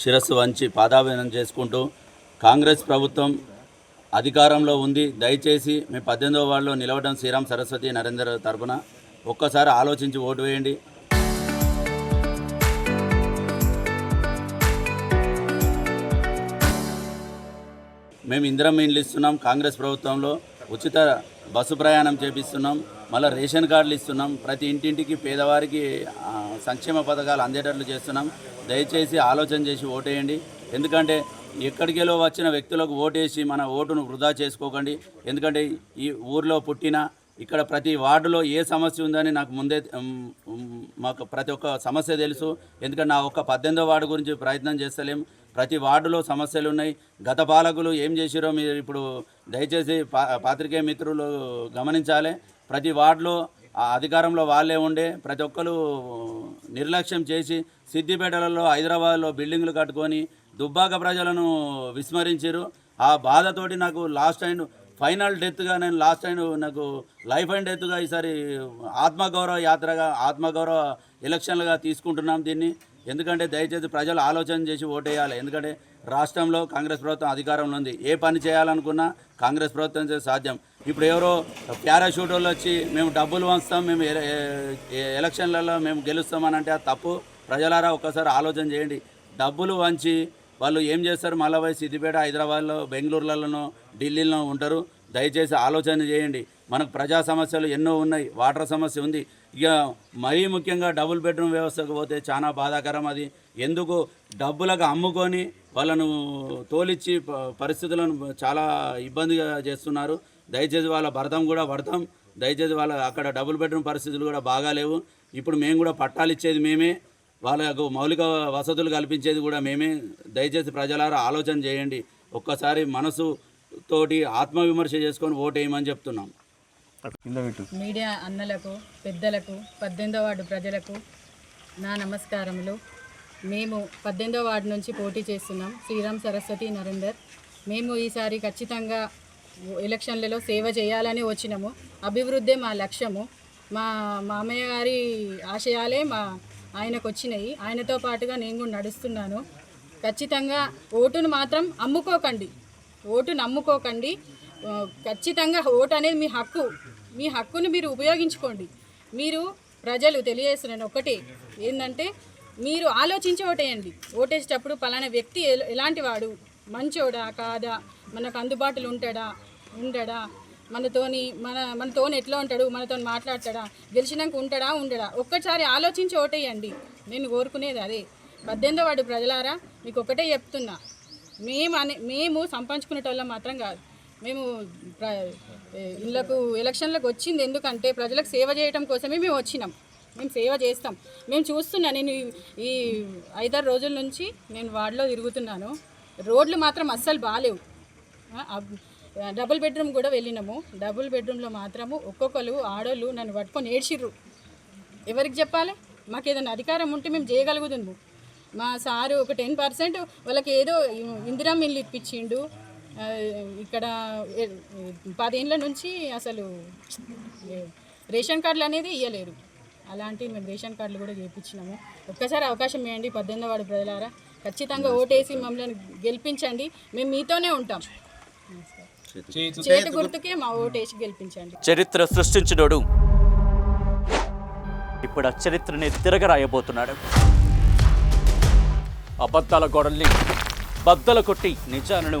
శిరస్సు వంచి పాదాభినం చేసుకుంటూ కాంగ్రెస్ ప్రభుత్వం అధికారంలో ఉంది. దయచేసి మీ పద్దెనిమిదవ వార్డులో నిలవడం శ్రీరామ్ సరస్వతి నరేందర్ తరపున ఒక్కసారి ఆలోచించి ఓటు వేయండి. మేము ఇందిరమ్మ ఇండ్లు ఇస్తున్నాం. కాంగ్రెస్ ప్రభుత్వంలో ఉచిత బస్సు ప్రయాణం చేపిస్తున్నాం. మళ్ళీ రేషన్ కార్డులు ఇస్తున్నాం. ప్రతి ఇంటింటికి పేదవారికి సంక్షేమ పథకాలు అందేటట్లు చేస్తున్నాం. దయచేసి ఆలోచన చేసి ఓటేయండి. ఎందుకంటే ఎక్కడికెలో వచ్చిన వ్యక్తులకు ఓటేసి మన ఓటును వృధా చేసుకోకండి. ఎందుకంటే ఈ ఊర్లో పుట్టిన ఇక్కడ ప్రతి వార్డులో ఏ సమస్య ఉందని నాకు ముందే మాకు ప్రతి ఒక్క సమస్య తెలుసు. ఎందుకంటే నా ఒక్క పద్దెనిమిదో వార్డు గురించి ప్రయత్నం చేస్తలేం. ప్రతి వార్డులో సమస్యలు ఉన్నాయి గత పాలకులు ఏం చేసిరో మీరు ఇప్పుడు దయచేసి పా పాత్రికేయ మిత్రులు గమనించాలి. ప్రతి వార్డులో అధికారంలో వాళ్ళే ఉండే ప్రతి ఒక్కరు నిర్లక్ష్యం చేసి సిద్దిపేటలలో హైదరాబాద్లో బిల్డింగ్లు కట్టుకొని దుబ్బాక ప్రజలను విస్మరించారు ఆ బాధతోటి నాకు లాస్ట్ అండ్ ఫైనల్ డెత్గా నేను లాస్ట్ టైం నాకు లైఫ్ అండ్ డెత్గా ఈసారి ఆత్మగౌరవ యాత్రగా ఆత్మగౌరవ ఎలక్షన్లుగా తీసుకుంటున్నాం దీన్ని. ఎందుకంటే దయచేసి ప్రజలు ఆలోచన చేసి ఓటేయాలి. ఎందుకంటే రాష్ట్రంలో కాంగ్రెస్ ప్రభుత్వం అధికారంలో ఉంది. ఏ పని చేయాలనుకున్నా కాంగ్రెస్ ప్రభుత్వం సాధ్యం. ఇప్పుడు ఎవరో పారాషూట్ వాళ్ళు వచ్చి మేము డబ్బులు వంచుతాం మేము ఎలక్షన్లలో మేము గెలుస్తామని అంటే అది తప్పు. ప్రజలారా ఒక్కసారి ఆలోచన చేయండి. డబ్బులు వంచి వాళ్ళు ఏం చేస్తారు? మళ్ళీ సిద్దిపేట హైదరాబాద్లో బెంగళూరులలోనో ఢిల్లీలో ఉంటారు. దయచేసి ఆలోచన చేయండి. మనకు ప్రజా సమస్యలు ఎన్నో ఉన్నాయి వాటర్ సమస్య ఉంది. ఇక మరీ ముఖ్యంగా డబుల్ బెడ్రూమ్ వ్యవస్థకు పోతే చాలా బాధాకరం అది. ఎందుకు? డబ్బులకు అమ్ముకొని వాళ్ళను తోలిచ్చి పరిస్థితులను చాలా ఇబ్బందిగా చేస్తున్నారు. దయచేసి వాళ్ళ భరతం కూడా పడతాం. దయచేసి వాళ్ళ అక్కడ డబుల్ బెడ్రూమ్ పరిస్థితులు కూడా బాగాలేవు ఇప్పుడు మేము కూడా పట్టాలు ఇచ్చేది మేమే. వాళ్ళకు మౌలిక వసతులు కల్పించేది కూడా మేమే. దయచేసి ప్రజలారా ఆలోచన చేయండి. ఒక్కసారి మనసు తోటి ఆత్మవిమర్శ చేసుకొని ఓటేయమని చెప్తున్నాం. మీడియా అన్నలకు పెద్దలకు పద్దెనిమిదో వార్డు ప్రజలకు నా నమస్కారములు. మేము పద్దెనిమిదో వార్డు నుంచి పోటీ చేస్తున్నాం. శ్రీరామ్ సరస్వతి నరేందర్. మేము ఈసారి ఖచ్చితంగా ఎలక్షన్లలో సేవ చేయాలని వచ్చినాము. అభివృద్ధే మా లక్ష్యము. మా మామయ్య గారి ఆశయాలే మా ఆయనకు వచ్చినాయి. ఆయనతో పాటుగా నేను కూడా నడుస్తున్నాను. ఖచ్చితంగా ఓటును మాత్రం అమ్ముకోకండి. ఓటు నమ్ముకోకండి ఖచ్చితంగా ఓటు అనేది మీ హక్కు. మీ హక్కును మీరు ఉపయోగించుకోండి. మీరు ప్రజలు తెలియజేస్తున్నాను ఒకటే. ఏంటంటే మీరు ఆలోచించి ఓటేయండి. ఓటేసేటప్పుడు పలానా వ్యక్తి ఎలాంటి వాడు? మంచోడా? కాదా? మనకు అందుబాటులో ఉంటాడా? ఉండడా? మనతోని మన మనతోని ఎట్లా ఉంటాడు? మనతో మాట్లాడతాడా? గెలిచినాక ఉంటాడా? ఉండడా? ఒక్కసారి ఆలోచించి ఓటేయండి. నేను కోరుకునేది అదే. పద్దెనిమిదో వాడు ప్రజలారా మీకు ఒకటే చెప్తున్నా. మేము అనే మేము సంపాదించుకునేటోళ్ళం మాత్రం కాదు. మేము ఇళ్ళకు ఇళ్ళకు ఎలక్షన్లకు వచ్చింది ఎందుకంటే ప్రజలకు సేవ చేయడం కోసమే మేము వచ్చినాం. మేము సేవ చేస్తాం. మేము చూస్తున్నా నేను ఈ- ఐదారు రోజుల నుంచి నేను వార్డులో తిరుగుతున్నాను. రోడ్లు మాత్రం అస్సలు బాగాలేవు డబుల్ బెడ్రూమ్ కూడా వెళ్ళినాము. డబుల్ బెడ్రూమ్లో మాత్రము ఒక్కొక్కరు ఆడోళ్ళు నన్ను పట్టుకొని ఏడ్చిర్రు. ఎవరికి చెప్పాలి? మాకు ఏదైనా అధికారం ఉంటే మేము చేయగలుగుతున్నాము మా సారు ఒక టెన్ పర్సెంట్ వాళ్ళకి ఏదో ఇందిరా మిల్లు ఇప్పించిండు. ఇక్కడ పదేళ్ళ నుంచి అసలు రేషన్ కార్డులు అనేది ఇవ్వలేరు అలాంటి మేము రేషన్ కార్డులు కూడా చేయించినాము ఒక్కసారి అవకాశం ఇవ్వండి పద్దెనిమిది వాడు ప్రజలారా. ఖచ్చితంగా ఓటేసి మమ్మల్ని గెలిపించండి. మేము మీతోనే ఉంటాం. చేతి గుర్తుకే మా ఓటేసి గెలిపించండి. చరిత్ర సృష్టించినోడు. ఇప్పుడు ఆ చరిత్రని తిరగరాయబోతున్నాడు. అబద్ధాల గోడల్ని బద్దలు కొట్టి నిజాలను